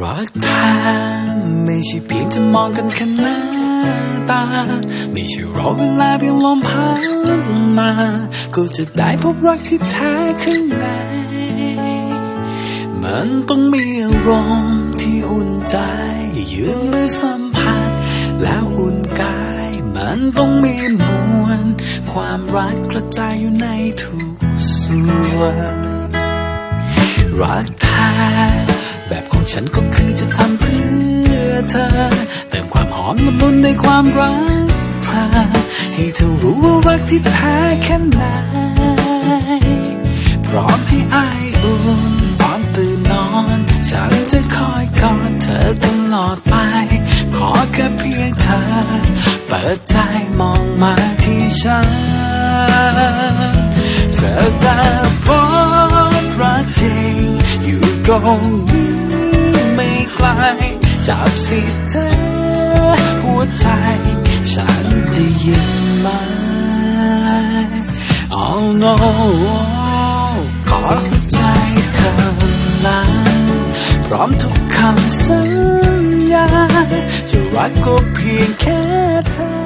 รักแท้ไม่ใช่เพียงจะมองกันแค่หน้าตา ไม่ใช่รอเวลาเพียงลมพัดมา ก็จะได้พบรักที่แท้ข้างในมันต้องมีอารมณ์ที่อุ่นใจ ยืนมือสัมผัส แล้วอุ่นกาย มันต้องมีมวลความรักกระจายอยู่ในทุกส่วนรักแท้ แบบของฉันก็คือจะทำเพื่อเธอ เติมความหอมละมุนในความรักเธอให้เธอรู้ว่ารักที่แท้แค่ไหนพร้อมให้อายอุ่นตอนตื่นนอน ฉันจะคอยกอดเธอตลอดไป ขอแค่เพียงเธอ เปิดใจมองมาที่ฉัน เธอจะพบรักจริงอยู่ตรงนี้ ไม่ไกลจับสิเธอหัวใจ ฉันได้ยินไหม Oh no ขอหัวใจเธอนั้นพร้อมทุกคำสัญญาจะรักก็เพียงแค่เธอ